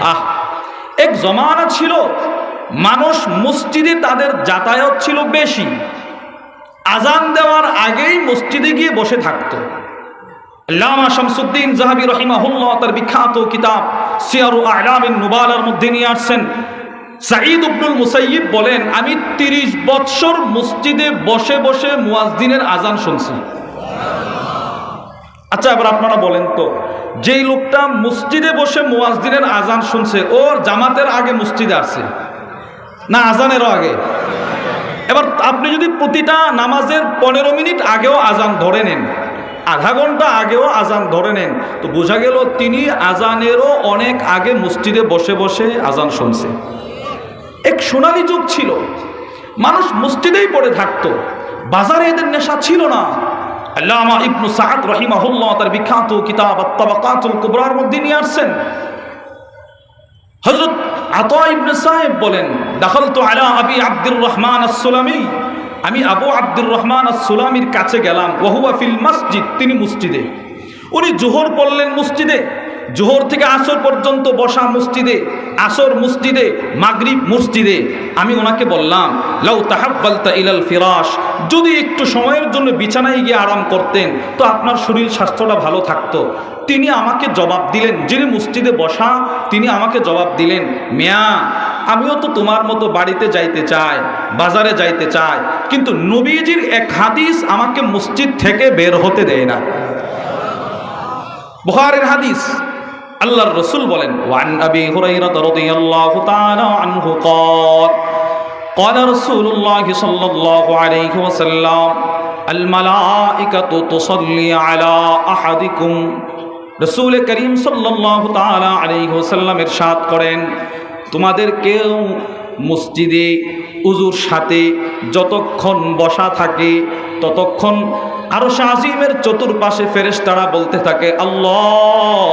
আহ, এক জমানা ছিল, মানুষ মসজিদে তাদের যাতায়াত ছিল বেশি। আজান দেওয়ার আগেই মসজিদে গিয়ে বসে থাকতো। আল্লামা শামসুদ্দিন জাহাবি রহিমাহুল্লাহ তার বিখ্যাত কিতাব সিয়ারু আলামিন নুবালার মধ্যে নিয়ে আসছেন। সাঈদ ইবনুল মুসাইয়িব বলেন, আমি তিরিশ বৎসর মসজিদে বসে বসে মুয়াজ্জিনের আজান শুনছি। আচ্ছা এবার আপনারা বলেন তো, যেই লোকটা মসজিদে বসে মুয়াজ্জিনের আজান শুনছে, ওর জামাতের আগে মসজিদে আসছে না আজানেরও আগে। এবার আপনি যদি প্রতিটা নামাজের পনেরো মিনিট আগেও আজান ধরে নেন, আধা ঘণ্টা আগেও আজান ধরে নেন, তো বোঝা গেল তিনি আজানেরও অনেক আগে মসজিদে বসে বসে আজান শুনছে। এক সোনালি যুগ ছিল। মানুষ মসজিদেই পড়ে থাকতো। বাজারে এদের নেশা ছিল না। আল্লামা ইবনু সাদ রহিমাহুল্লাহ তার বিখ্যাত কিতাব আত্তাবাকাতুল কুবরার মধ্যে নিয়ে আসছেন। হজরত আতা ইবনে সাহেব বলেন দাখল তো আলা আবি আব্দুর রহমান আসসালামি। আমি আবু আব্দুর রহমান আসসালামির কাছে গেলাম ওহুয়া ফিল মসজিদ। তিনি মসজিদে। উনি জোহর পড়লেন মসজিদে। জোহর থেকে আসর পর্যন্ত বসা মসজিদে, আসর মসজিদে, মাগরিব মসজিদে, আমি ওনাকে বললাম, লাউ তাহাব্বালতা ইলাল ফিরাস যদি একটু সময়ের জন্য বিছানায় গিয়ে আরাম করতেন, তো আপনার শরীর স্বাস্থ্যটা ভালো থাকতো। তিনি আমাকে জবাব দিলেন, যিনি মসজিদে বসা, তিনি আমাকে জবাব দিলেন, মিয়া, আমিও তো তোমার মতো বাড়িতে যাইতে চাই, বাজারে যাইতে চাই, কিন্তু নবীজির এক হাদিস আমাকে মসজিদ থেকে বের হতে দেয় না। বুখারের হাদিস আল্লাহর রসুল বলেন ওয়ান আবি হুরাইরা রাদিয়াল্লাহু তাআলা আনহু قال قال رسول الله صلى الله عليه وسلم الملائكة تصلي على أحدكم রসুল করিম সাল্লাহ তালা আলাইসাল্লাম ইরশাদ করেন তোমাদের কেউ মসজিদে উজুর সাথে যতক্ষণ বসা থাকে ততক্ষণ আরো শাহিমের চতুর্পাশে ফেরেশতারা বলতে থাকে আল্লাহ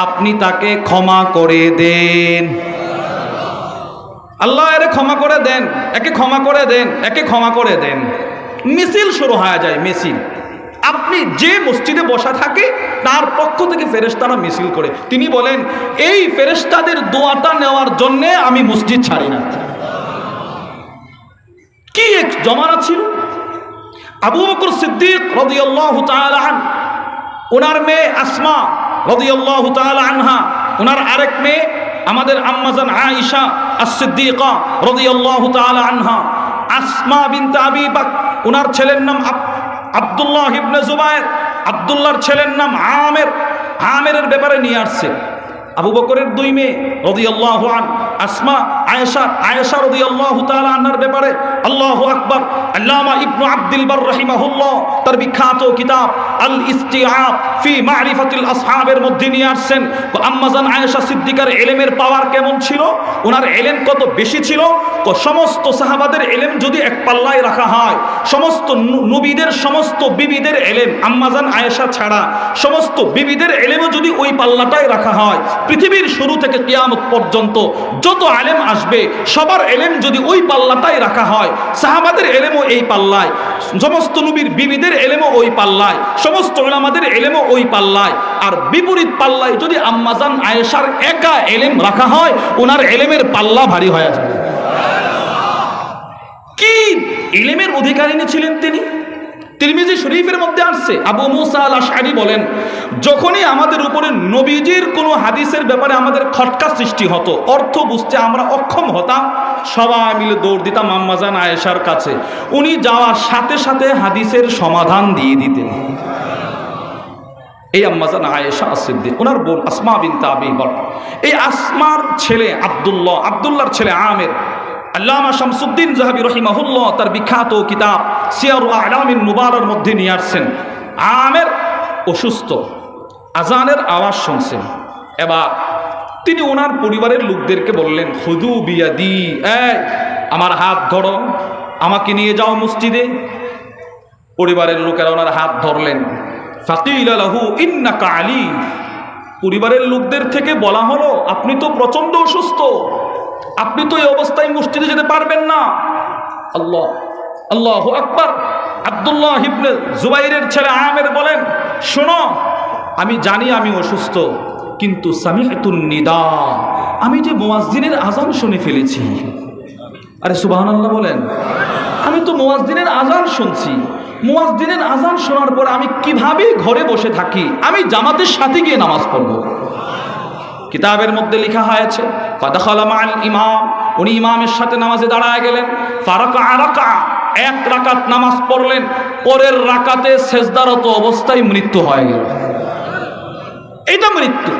আপনি তাকে ক্ষমা করে দেন। আল্লাহ এরে ক্ষমা করে দেন, একে ক্ষমা করে দেন, একে ক্ষমা করে দেন। মিছিল শুরু হয়ে যায়, মিছিল। আপনি যে মসজিদে বসা থাকে, তার পক্ষ থেকে ফেরেশতারা মিছিল করে। তিনি বলেন, এই ফেরেশতাদের দোয়াটা নেওয়ার জন্যে আমি মসজিদ ছাড়ি না। কি এক জমানা ছিল? আবু বকর সিদ্দিক রদিয়াল্লাহু তাআলা ওনার মেয়ে আসমা রদিয়াল্লাহু তাআলা আনহা ওনার আরেক মেয়ে, আমাদের আম্মাজান আয়েশা আস-সিদ্দিকা রাদিয়াল্লাহু তাআলা আনহা, আসমা বিনতে আবি বাক ওনার ছেলের নাম আব- আব্দুল্লাহ ইবনে জুবায়ের, আব্দুল্লাহর ছেলের নাম আমের, আমেরের ব্যাপারে নিয়ে আসছে। আবু বকরের দুই মেয়ে, রদিয়াল্লাহু আন আসমা, আয়েশা আয়েশা রদিয়াল্লাহু তাআলা আনহার ব্যাপারে আল্লাহু আকবার। আল্লামা ইবনু আব্দুল বার রাহিমাহুল্লাহ তার বিখ্যাত কিতাব আল ইস্তিআব ফি মারিফাতিল আসহাবের মধ্যে নিয়ে আসছেন। আম্মাজান আয়েশা সিদ্দিকার এলেমের পাওয়ার কেমন ছিল? ওনার এলেম কত বেশি ছিল? সমস্ত সাহাবাদের এলেম যদি এক পাল্লায় রাখা হয়, সমস্ত নবীদের, সমস্ত বিবিদের এলেম আম্মাজান আয়েশা ছাড়া সমস্ত বিবিদের এলেমও যদি ওই পাল্লাটায় রাখা হয়, পৃথিবীর শুরু থেকে কিয়ামত পর্যন্ত যত আলেম আসবে, সবার এলেম যদি ওই পাল্লাটায় রাখা হয়, সাহাবাদের এলেমও এই পাল্লায়, সমস্ত নবীর বিবিদের এলেমও ওই পাল্লায়, সমস্ত ওলামাদের এলেমও ওই পাল্লায়। আর বিপরীত পাল্লায় যদি আম্মাজান আয়েশার একা এলেম রাখা হয় ওনার এলেমের পাল্লা ভারী হয়ে যাবে। কি? এলেমের অধিকারিণী ছিলেন তিনি? তিরমিজি শরীফের মধ্যে আসছে। আবু মুসা আল আশারি বলেন, যখনই আমাদের উপরে নবীজির কোনো হাদিসের ব্যাপারে আমাদের খটকা সৃষ্টি হতো, অর্থ বুঝতে আমরা অক্ষম হতাম, সবাই মিলে দৌড় দিতাম আম্মাজান আয়েশার কাছে। উনি যাওয়ার সাথে সাথে হাদিসের সমাধান দিয়ে দিতেন। এই আম্মাজান আয়েশা সিদ্দিক ওনার বোন আসমা বিন তাবি বল এই আসমার ছেলে আব্দুল্লাহ, আব্দুল্লাহর ছেলে আমের আল্লামা শামসুদ্দিন জাহাবি রহিমাহুল্লাহ তার বিখ্যাত কিতাব সিয়ার আলামিন নুবারার মধ্যে নিয়ে আসছেন। আমের অসুস্থ, আজানের আওয়াজ শুনছেন। এবার তিনি ওনার পরিবারের লোকদেরকে বললেন হুদু বিয়াদি আমার হাত ধরো, আমাকে নিয়ে যাও মসজিদে। পরিবারের লোকেরা ওনার হাত ধরলেন। ফাকিল আলাহু ইন্নাকা আলী। পরিবারের লোকদের থেকে বলা হলো, আপনি তো প্রচণ্ড অসুস্থ। আপনি তো এই অবস্থায় মসজিদে যেতে পারবেন না। আল্লাহ আল্লাহ আকবর। আব্দুল্লাহ ইবনে জুবাইরের ছেলে আমের বলেন, শোনো, আমি জানি আমি অসুস্থ, কিন্তু সামিহাতুন নিদা। আমি যে মোয়াজ্জিনের আজান শুনে ফেলেছি। আরে সুবাহ বলেন, আমি তো মোয়াজ্জিনের আজান শুনছি। মোয়াজ্জিনের আজান শোনার পর আমি কীভাবে ঘরে বসে থাকি? আমি জামাতের সাথে গিয়ে নামাজ পড়ব। কিতাবের মধ্যে লেখা হয়েছে, ফাদাখালা মাল ইমাম উনি ইমামের সাথে নামাজে দাঁড়ায় গেলেন, ফারাকা আরাকা এক রাকাত নামাজ পড়লেন, পরের রাকাতে সেজদারত অবস্থায় মৃত্যু হয়ে গেল। এটা মৃত্যু।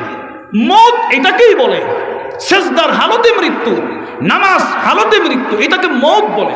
মত এটাকেই বলে সেজদার হালতে মৃত্যু নামাজ হালতে মৃত্যু, এটাকে মত বলে।